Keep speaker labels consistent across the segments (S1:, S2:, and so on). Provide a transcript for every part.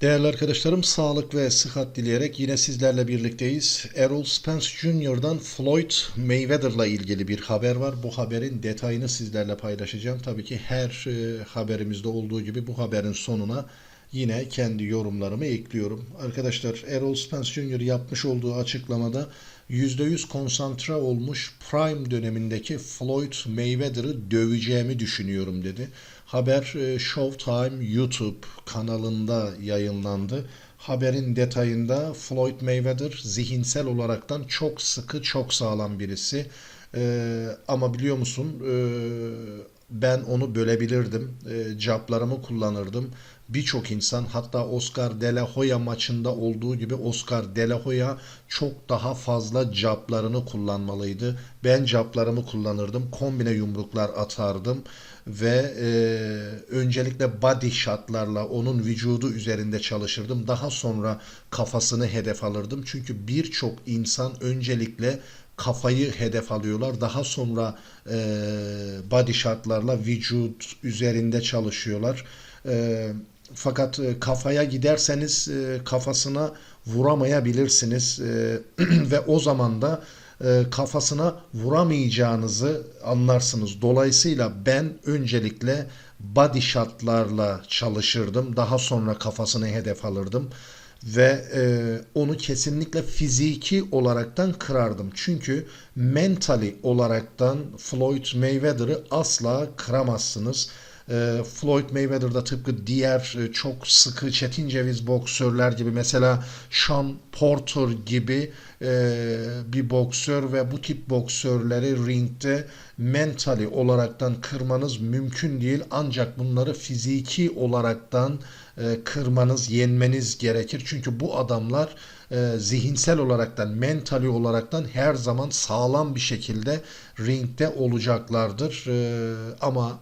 S1: Değerli arkadaşlarım, sağlık ve sıhhat dileyerek yine sizlerle birlikteyiz. Errol Spence Jr.'dan Floyd Mayweather'la ilgili bir haber var. Bu haberin detayını sizlerle paylaşacağım. Tabii ki her e, haberimizde olduğu gibi bu haberin sonuna yine kendi yorumlarımı ekliyorum. Arkadaşlar Errol Spence Jr. yapmış olduğu açıklamada %100 konsantre olmuş prime dönemindeki Floyd Mayweather'ı döveceğimi düşünüyorum dedi. Haber e, Showtime YouTube kanalında yayınlandı. Haberin detayında Floyd Mayweather zihinsel olaraktan çok sıkı, çok sağlam birisi. Ee, ama biliyor musun e, ben onu bölebilirdim. E, caplarımı kullanırdım. Birçok insan hatta Oscar De La Hoya maçında olduğu gibi Oscar De La Hoya çok daha fazla caplarını kullanmalıydı. Ben caplarımı kullanırdım. Kombine yumruklar atardım ve e, öncelikle body shotlarla onun vücudu üzerinde çalışırdım. Daha sonra kafasını hedef alırdım. Çünkü birçok insan öncelikle kafayı hedef alıyorlar. Daha sonra e, body shotlarla vücut üzerinde çalışıyorlar. E, fakat e, kafaya giderseniz e, kafasına vuramayabilirsiniz E, ve o zaman da e, kafasına vuramayacağınızı anlarsınız. Dolayısıyla ben öncelikle body shotlarla çalışırdım. Daha sonra kafasını hedef alırdım ve e, onu kesinlikle fiziki olaraktan kırardım. Çünkü mentally olaraktan Floyd Mayweather'ı asla kıramazsınız. E, Floyd Mayweather da tıpkı diğer e, çok sıkı çetin ceviz boksörler gibi mesela Sean Porter gibi e, bir boksör ve bu tip boksörleri ringde mentally olaraktan kırmanız mümkün değil. Ancak bunları fiziki olaraktan e, kırmanız, yenmeniz gerekir. Çünkü bu adamlar e, zihinsel olaraktan, mentali olaraktan her zaman sağlam bir şekilde ringde olacaklardır. E, ama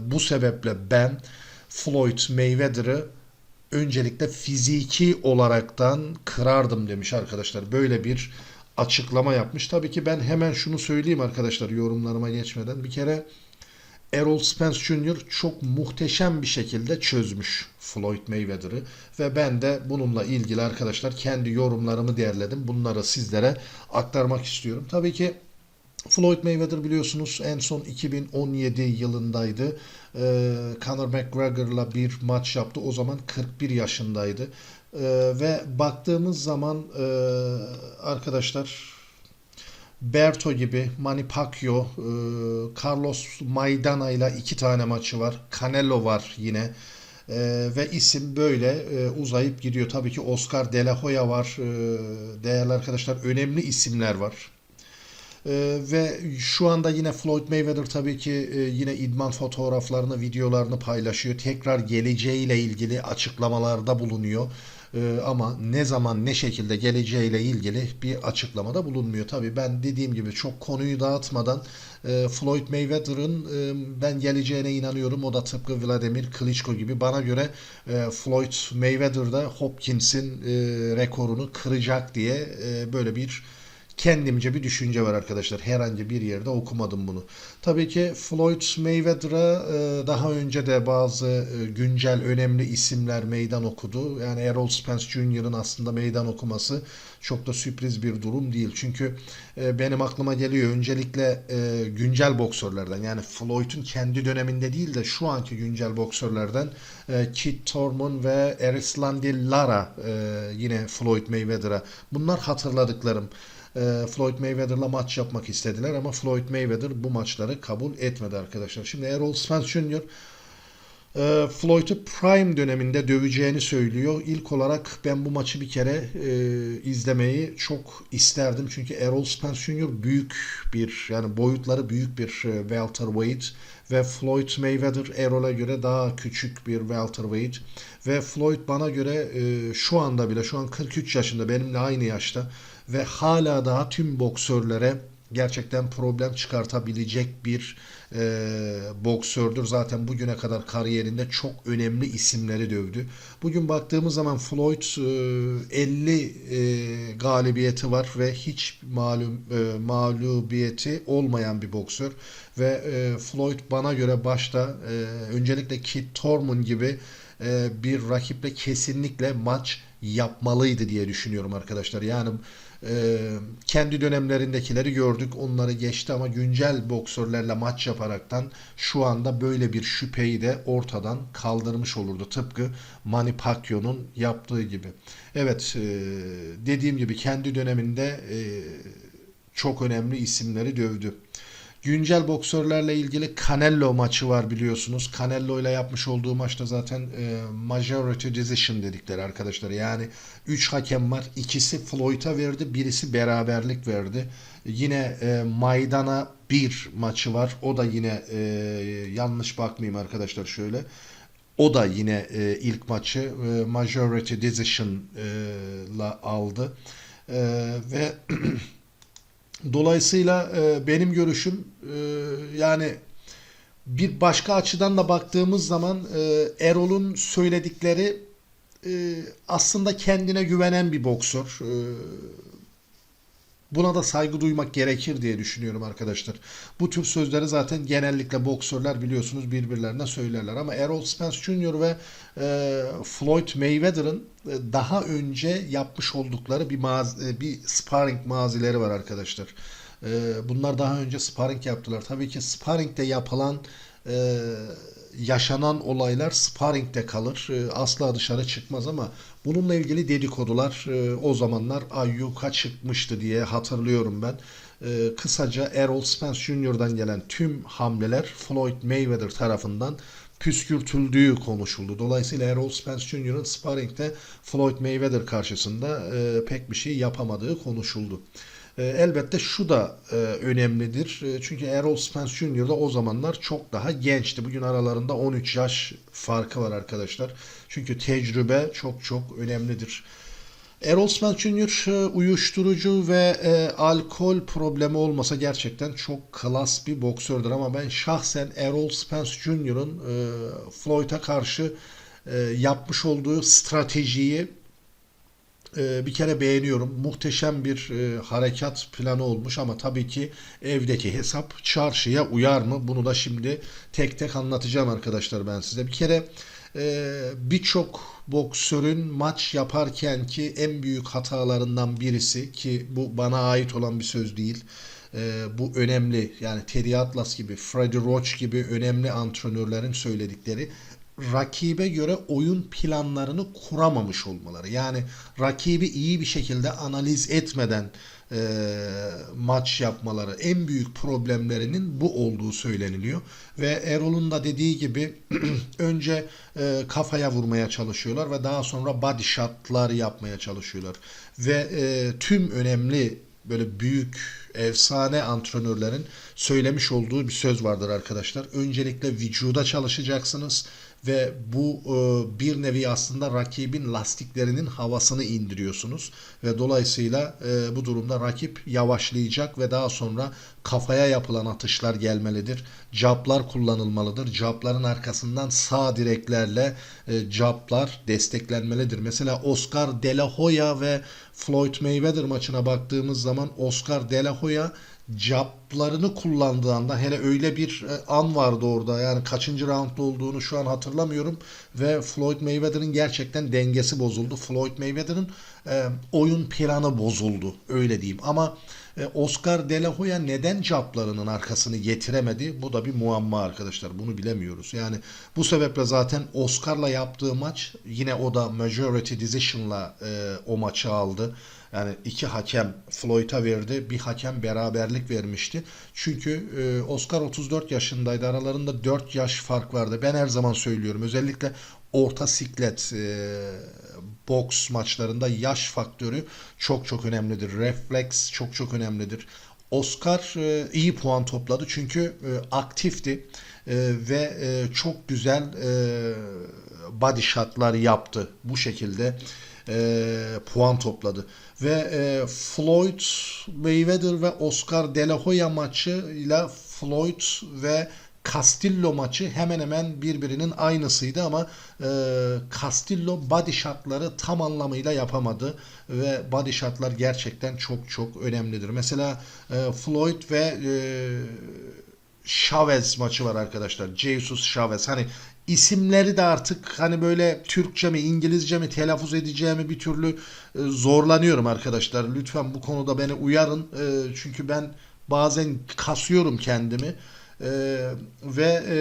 S1: bu sebeple ben Floyd Mayweather'ı öncelikle fiziki olaraktan kırardım demiş arkadaşlar. Böyle bir açıklama yapmış. Tabii ki ben hemen şunu söyleyeyim arkadaşlar yorumlarıma geçmeden. Bir kere Errol Spence Jr. çok muhteşem bir şekilde çözmüş Floyd Mayweather'ı ve ben de bununla ilgili arkadaşlar kendi yorumlarımı derledim. Bunları sizlere aktarmak istiyorum. Tabii ki Floyd Mayweather biliyorsunuz en son 2017 yılındaydı. Ee, Conor McGregor'la bir maç yaptı. O zaman 41 yaşındaydı. Ee, ve baktığımız zaman e, arkadaşlar Berto gibi, Manny Pacquiao, e, Carlos Maidana ile iki tane maçı var. Canelo var yine. E, ve isim böyle e, uzayıp gidiyor. Tabii ki Oscar De La Hoya var. E, değerli arkadaşlar önemli isimler var. Ee, ve şu anda yine Floyd Mayweather tabii ki e, yine idman fotoğraflarını, videolarını paylaşıyor. Tekrar geleceğiyle ilgili açıklamalarda bulunuyor. Ee, ama ne zaman ne şekilde geleceğiyle ilgili bir açıklamada bulunmuyor. Tabii ben dediğim gibi çok konuyu dağıtmadan e, Floyd Mayweather'ın e, ben geleceğine inanıyorum. O da tıpkı Vladimir Klitschko gibi. Bana göre e, Floyd Mayweather da Hopkins'in rekorunu kıracak diye böyle bir kendimce bir düşünce var arkadaşlar. Herhangi bir yerde okumadım bunu. Tabii ki Floyd Mayweather'a e, daha önce de bazı e, güncel önemli isimler meydan okudu. Yani Errol Spence Jr.'ın aslında meydan okuması çok da sürpriz bir durum değil. Çünkü e, benim aklıma geliyor öncelikle güncel boksörlerden yani Floyd'un kendi döneminde değil de şu anki güncel boksörlerden Kit Thurman ve Erislandy Lara yine Floyd Mayweather'a. Bunlar hatırladıklarım. Floyd Mayweather'la maç yapmak istediler ama Floyd Mayweather bu maçları kabul etmedi arkadaşlar. Şimdi Errol Spence Jr. E, Floyd'u Prime döneminde döveceğini söylüyor. İlk olarak ben bu maçı bir kere e, izlemeyi çok isterdim. Çünkü Errol Spence Jr. büyük bir yani boyutları büyük bir e, welterweight ve Floyd Mayweather Errol'a göre daha küçük bir welterweight ve Floyd bana göre e, şu anda bile şu an 43 yaşında benimle aynı yaşta ve hala daha tüm boksörlere gerçekten problem çıkartabilecek bir e, boksördür. Zaten bugüne kadar kariyerinde çok önemli isimleri dövdü. Bugün baktığımız zaman Floyd e, 50 e, galibiyeti var ve hiç malum e, mağlubiyeti olmayan bir boksör ve e, Floyd bana göre başta e, öncelikle Kit Thurman gibi e, bir rakiple kesinlikle maç yapmalıydı diye düşünüyorum arkadaşlar. Yani e, kendi dönemlerindekileri gördük. Onları geçti ama güncel boksörlerle maç yaparaktan şu anda böyle bir şüpheyi de ortadan kaldırmış olurdu. Tıpkı Manny Pacquiao'nun yaptığı gibi. Evet e, dediğim gibi kendi döneminde e, çok önemli isimleri dövdü. Güncel boksörlerle ilgili Canelo maçı var biliyorsunuz. Canelo ile yapmış olduğu maçta zaten e, majority decision dedikleri arkadaşlar. Yani 3 hakem var. İkisi Floyd'a verdi, birisi beraberlik verdi. Yine e, Maydana 1 maçı var. O da yine e, yanlış bakmayayım arkadaşlar şöyle. O da yine e, ilk maçı e, majority decision e, aldı. E, ve Dolayısıyla e, benim görüşüm yani bir başka açıdan da baktığımız zaman e, Erol'un söyledikleri e, aslında kendine güvenen bir boksör. E, Buna da saygı duymak gerekir diye düşünüyorum arkadaşlar. Bu tür sözleri zaten genellikle boksörler biliyorsunuz birbirlerine söylerler. Ama Errol Spence Jr. ve e, Floyd Mayweather'ın e, daha önce yapmış oldukları bir maz e, bir sparring mazileri var arkadaşlar. E, bunlar daha önce sparring yaptılar. Tabii ki sparringde yapılan e, yaşanan olaylar sparringde kalır. E, asla dışarı çıkmaz ama bununla ilgili dedikodular e, o zamanlar ayyuka çıkmıştı diye hatırlıyorum ben. Kısaca Errol Spence Jr.'dan gelen tüm hamleler Floyd Mayweather tarafından püskürtüldüğü konuşuldu. Dolayısıyla Errol Spence Jr.'ın sparringde Floyd Mayweather karşısında pek bir şey yapamadığı konuşuldu. E, elbette şu da e, önemlidir. E, çünkü Errol Spence Jr. da o zamanlar çok daha gençti. Bugün aralarında 13 yaş farkı var arkadaşlar. Çünkü tecrübe çok çok önemlidir. Errol Spence Jr. uyuşturucu ve e, alkol problemi olmasa gerçekten çok klas bir boksördür. Ama ben şahsen Errol Spence Jr.'ın e, Floyd'a karşı e, yapmış olduğu stratejiyi e, bir kere beğeniyorum. Muhteşem bir e, harekat planı olmuş ama tabii ki evdeki hesap çarşıya uyar mı? Bunu da şimdi tek tek anlatacağım arkadaşlar ben size. Bir kere e, birçok boksörün maç yaparken ki en büyük hatalarından birisi ki bu bana ait olan bir söz değil. E, bu önemli yani Teddy Atlas gibi, Freddie Roach gibi önemli antrenörlerin söyledikleri rakibe göre oyun planlarını kuramamış olmaları. Yani rakibi iyi bir şekilde analiz etmeden e, maç yapmaları en büyük problemlerinin bu olduğu söyleniliyor. Ve Erol'un da dediği gibi önce e, kafaya vurmaya çalışıyorlar ve daha sonra body shotlar yapmaya çalışıyorlar. Ve e, tüm önemli böyle büyük efsane antrenörlerin söylemiş olduğu bir söz vardır arkadaşlar. Öncelikle vücuda çalışacaksınız ve bu e, bir nevi aslında rakibin lastiklerinin havasını indiriyorsunuz. Ve dolayısıyla e, bu durumda rakip yavaşlayacak ve daha sonra kafaya yapılan atışlar gelmelidir. Jablar kullanılmalıdır. Jabların arkasından sağ direklerle e, jablar desteklenmelidir. Mesela Oscar De La Hoya ve Floyd Mayweather maçına baktığımız zaman Oscar De La Hoya caplarını kullandığı anda hele öyle bir e, an vardı orada yani kaçıncı roundda olduğunu şu an hatırlamıyorum ve Floyd Mayweather'ın gerçekten dengesi bozuldu. Floyd Mayweather'ın e, oyun planı bozuldu öyle diyeyim ama Oscar De La Hoya neden caplarının arkasını getiremedi? Bu da bir muamma arkadaşlar. Bunu bilemiyoruz. Yani bu sebeple zaten Oscar'la yaptığı maç yine o da majority decision'la e, o maçı aldı. Yani iki hakem Floyd'a verdi. Bir hakem beraberlik vermişti. Çünkü e, Oscar 34 yaşındaydı. Aralarında 4 yaş fark vardı. Ben her zaman söylüyorum. Özellikle orta siklet e, boks maçlarında yaş faktörü çok çok önemlidir. Refleks çok çok önemlidir. Oscar e, iyi puan topladı çünkü e, aktifti e, ve e, çok güzel e, body shotlar yaptı. Bu şekilde e, puan topladı. Ve e, Floyd Mayweather ve Oscar De La Hoya maçıyla Floyd ve Castillo maçı hemen hemen birbirinin aynısıydı ama e, Castillo body shotları tam anlamıyla yapamadı ve body shotlar gerçekten çok çok önemlidir. Mesela e, Floyd ve e, Chavez maçı var arkadaşlar. Jesus Chavez. Hani isimleri de artık hani böyle Türkçe mi İngilizce mi telaffuz edeceğimi bir türlü e, zorlanıyorum arkadaşlar. Lütfen bu konuda beni uyarın. E, çünkü ben bazen kasıyorum kendimi. E, ve e,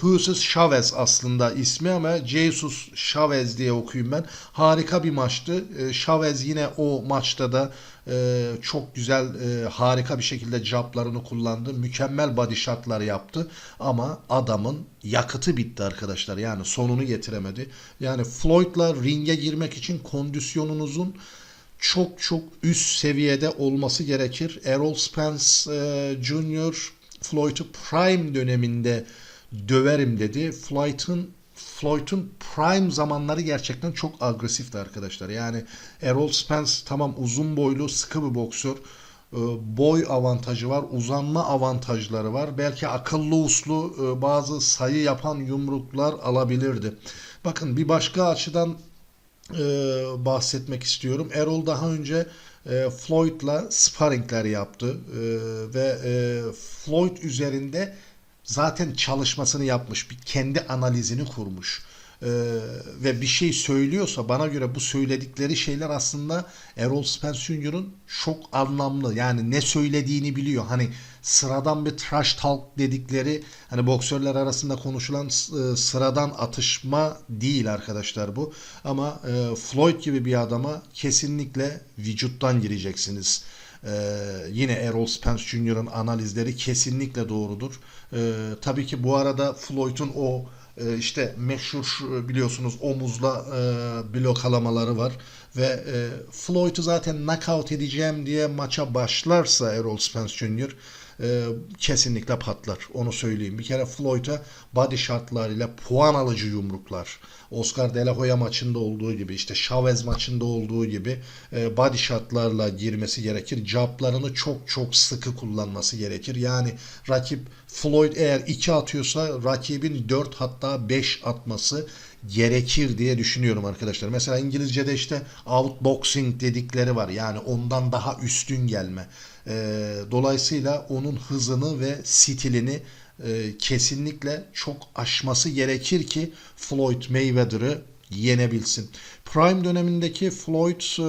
S1: Jesus Chavez aslında ismi ama Jesus Chavez diye okuyayım ben. Harika bir maçtı. E, Chavez yine o maçta da e, çok güzel, e, harika bir şekilde jablarını kullandı. Mükemmel body shotlar yaptı. Ama adamın yakıtı bitti arkadaşlar. Yani sonunu getiremedi. Yani Floyd'la ringe girmek için kondisyonunuzun çok çok üst seviyede olması gerekir. Errol Spence e, Jr. Floyd'u prime döneminde döverim dedi. Floyd'un Floyd'un prime zamanları gerçekten çok agresifti arkadaşlar. Yani Errol Spence tamam uzun boylu, sıkı bir boksör. E, Boy avantajı var, uzanma avantajları var. Belki akıllı uslu e, bazı sayı yapan yumruklar alabilirdi. Bakın bir başka açıdan e, bahsetmek istiyorum. Errol daha önce e, Floyd'la sparringler yaptı E, ve e, Floyd üzerinde zaten çalışmasını yapmış, bir kendi analizini kurmuş. E, ve bir şey söylüyorsa bana göre bu söyledikleri şeyler aslında Errol Spence Jr.'ın çok anlamlı. Yani ne söylediğini biliyor. Hani sıradan bir trash talk dedikleri hani boksörler arasında konuşulan e, sıradan atışma değil arkadaşlar bu. Ama e, Floyd gibi bir adama kesinlikle vücuttan gireceksiniz. Ee, yine Errol Spence Jr.'ın analizleri kesinlikle doğrudur. Ee, tabii ki bu arada Floyd'un o e, işte meşhur biliyorsunuz omuzla e, blokalamaları var ve e, Floyd'u zaten knockout edeceğim diye maça başlarsa Errol Spence Jr. e, kesinlikle patlar. Onu söyleyeyim. Bir kere Floyd'a body shotlarıyla puan alıcı yumruklar. Oscar De La Hoya maçında olduğu gibi işte Chavez maçında olduğu gibi e, body shotlarla girmesi gerekir. Jablarını çok çok sıkı kullanması gerekir. Yani rakip Floyd eğer 2 atıyorsa rakibin 4 hatta 5 atması gerekir diye düşünüyorum arkadaşlar. Mesela İngilizce'de işte outboxing dedikleri var. Yani ondan daha üstün gelme. E, dolayısıyla onun hızını ve stilini e, kesinlikle çok aşması gerekir ki Floyd Mayweather'ı yenebilsin. Prime dönemindeki Floyd e,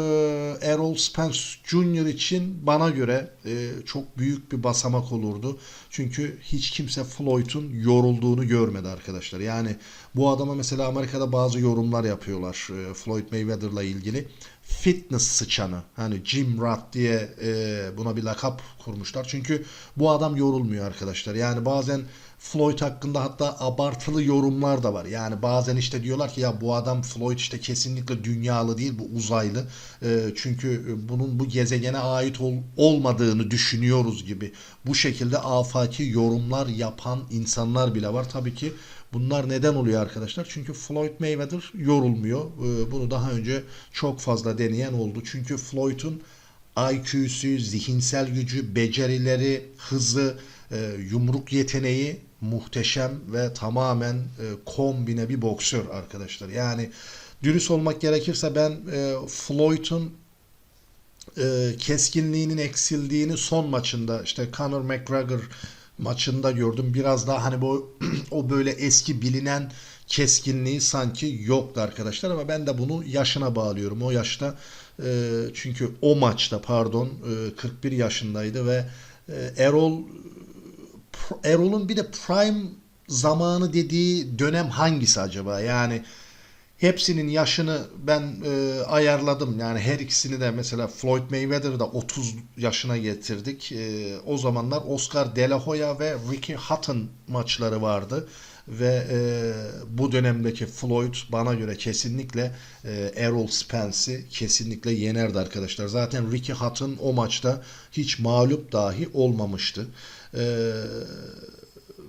S1: Errol Spence Jr. için bana göre e, çok büyük bir basamak olurdu. Çünkü hiç kimse Floyd'un yorulduğunu görmedi arkadaşlar. Yani bu adama mesela Amerika'da bazı yorumlar yapıyorlar e, Floyd Mayweather'la ilgili. Fitness sıçanı. Hani Jim Rat diye e, buna bir lakap kurmuşlar. Çünkü bu adam yorulmuyor arkadaşlar. Yani bazen Floyd hakkında hatta abartılı yorumlar da var. Yani bazen işte diyorlar ki ya bu adam Floyd işte kesinlikle dünyalı değil bu uzaylı. E, çünkü bunun bu gezegene ait ol, olmadığını düşünüyoruz gibi. Bu şekilde afaki yorumlar yapan insanlar bile var. Tabii ki Bunlar neden oluyor arkadaşlar? Çünkü Floyd Mayweather yorulmuyor. Ee, Bunu daha önce çok fazla deneyen oldu. Çünkü Floyd'un IQ'su, zihinsel gücü, becerileri, hızı, e, yumruk yeteneği muhteşem ve tamamen e, kombine bir boksör arkadaşlar. Yani dürüst olmak gerekirse ben e, Floyd'un e, keskinliğinin eksildiğini son maçında işte Conor McGregor maçında gördüm. Biraz daha hani bu o böyle eski bilinen keskinliği sanki yoktu arkadaşlar ama ben de bunu yaşına bağlıyorum. O yaşta e, çünkü o maçta pardon e, 41 yaşındaydı ve e, Erol Erol'un bir de prime zamanı dediği dönem hangisi acaba? Yani Hepsinin yaşını ben e, ayarladım. Yani her ikisini de mesela Floyd Mayweather'ı da 30 yaşına getirdik. E, o zamanlar Oscar De La Hoya ve Ricky Hatton maçları vardı. Ve e, bu dönemdeki Floyd bana göre kesinlikle e, Errol Spence'i kesinlikle yenerdi arkadaşlar. Zaten Ricky Hatton o maçta hiç mağlup dahi olmamıştı. Eee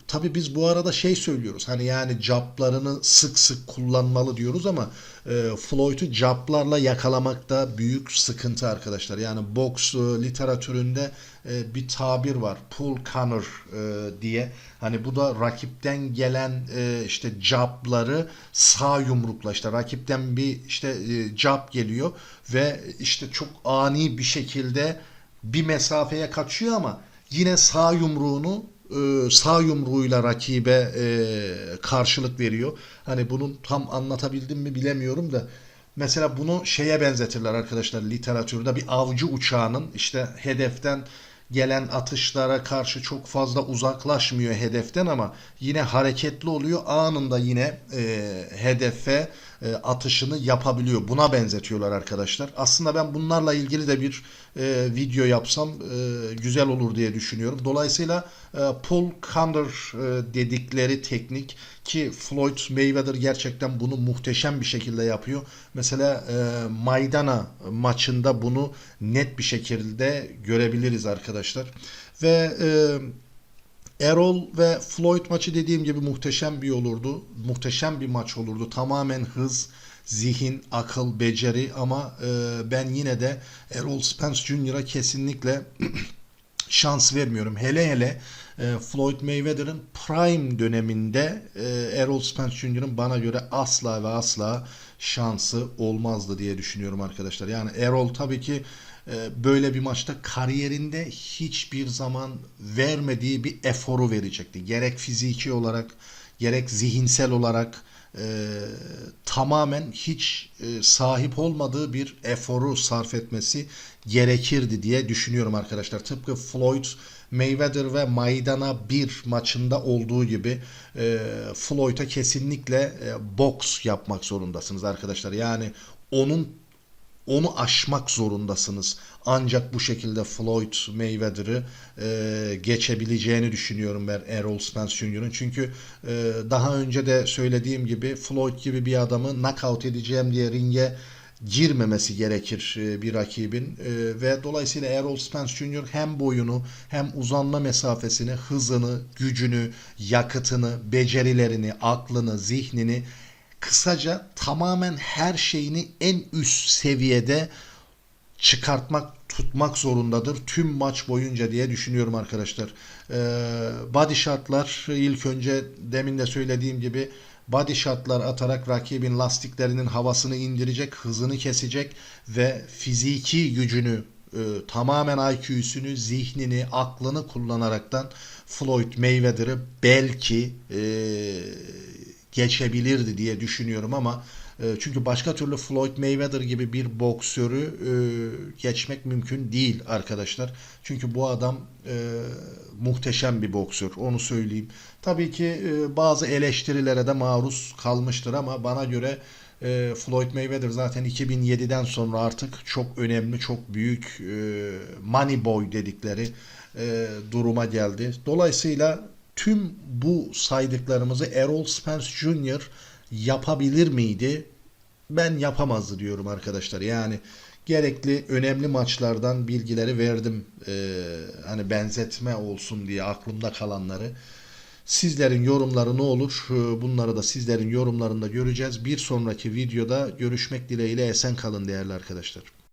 S1: Tabii biz bu arada şey söylüyoruz. Hani yani caplarını sık sık kullanmalı diyoruz ama e, Floyd'u caplarla yakalamakta büyük sıkıntı arkadaşlar. Yani boks e, literatüründe e, bir tabir var. Pull corner e, diye. Hani bu da rakipten gelen e, işte capları sağ yumrukla işte rakipten bir işte e, cap geliyor ve işte çok ani bir şekilde bir mesafeye kaçıyor ama yine sağ yumruğunu sağ yumruğuyla rakibe e, karşılık veriyor. Hani bunu tam anlatabildim mi bilemiyorum da mesela bunu şeye benzetirler arkadaşlar literatürde bir avcı uçağının işte hedeften gelen atışlara karşı çok fazla uzaklaşmıyor hedeften ama yine hareketli oluyor. Anında yine e, hedefe e, atışını yapabiliyor. Buna benzetiyorlar arkadaşlar. Aslında ben bunlarla ilgili de bir e, video yapsam e, güzel olur diye düşünüyorum. Dolayısıyla e, pull counter e, dedikleri teknik ki Floyd Mayweather gerçekten bunu muhteşem bir şekilde yapıyor. Mesela e, Maydana maçında bunu net bir şekilde görebiliriz arkadaşlar. Ve e, Errol ve Floyd maçı dediğim gibi muhteşem bir olurdu. Muhteşem bir maç olurdu. Tamamen hız, zihin, akıl, beceri ama e, ben yine de Errol Spence Jr.'a kesinlikle şans vermiyorum. Hele hele e, Floyd Mayweather'ın prime döneminde e, Errol Spence Jr.'ın bana göre asla ve asla şansı olmazdı diye düşünüyorum arkadaşlar. Yani Errol tabii ki e, böyle bir maçta kariyerinde hiçbir zaman vermediği bir eforu verecekti. Gerek fiziki olarak gerek zihinsel olarak e, tamamen hiç e, sahip olmadığı bir eforu sarf etmesi gerekirdi diye düşünüyorum arkadaşlar. Tıpkı Floyd Mayweather ve Maidana 1 maçında olduğu gibi e, Floyd'a kesinlikle e, boks yapmak zorundasınız arkadaşlar. Yani onun onu aşmak zorundasınız. Ancak bu şekilde Floyd Mayweather'ı e, geçebileceğini düşünüyorum ben Errol Spence Jr.'ın. Çünkü e, daha önce de söylediğim gibi Floyd gibi bir adamı knockout edeceğim diye ringe girmemesi gerekir e, bir rakibin E, ve dolayısıyla Errol Spence Jr. hem boyunu hem uzanma mesafesini, hızını, gücünü, yakıtını, becerilerini, aklını, zihnini kısaca tamamen her şeyini en üst seviyede çıkartmak, tutmak zorundadır tüm maç boyunca diye düşünüyorum arkadaşlar. Ee, body shotlar ilk önce demin de söylediğim gibi body shotlar atarak rakibin lastiklerinin havasını indirecek, hızını kesecek ve fiziki gücünü e, tamamen IQ'sünü, zihnini, aklını kullanaraktan Floyd Mayweather'ı belki e, geçebilirdi diye düşünüyorum ama e, çünkü başka türlü Floyd Mayweather gibi bir boksörü e, geçmek mümkün değil arkadaşlar. Çünkü bu adam e, muhteşem bir boksör onu söyleyeyim. Tabii ki e, bazı eleştirilere de maruz kalmıştır ama bana göre e, Floyd Mayweather zaten 2007'den sonra artık çok önemli, çok büyük e, money boy dedikleri e, duruma geldi. Dolayısıyla tüm bu saydıklarımızı Errol Spence Jr. yapabilir miydi? Ben yapamazdı diyorum arkadaşlar. Yani gerekli önemli maçlardan bilgileri verdim. Ee, hani benzetme olsun diye aklımda kalanları. Sizlerin yorumları ne olur? Bunları da sizlerin yorumlarında göreceğiz. Bir sonraki videoda görüşmek dileğiyle esen kalın değerli arkadaşlar.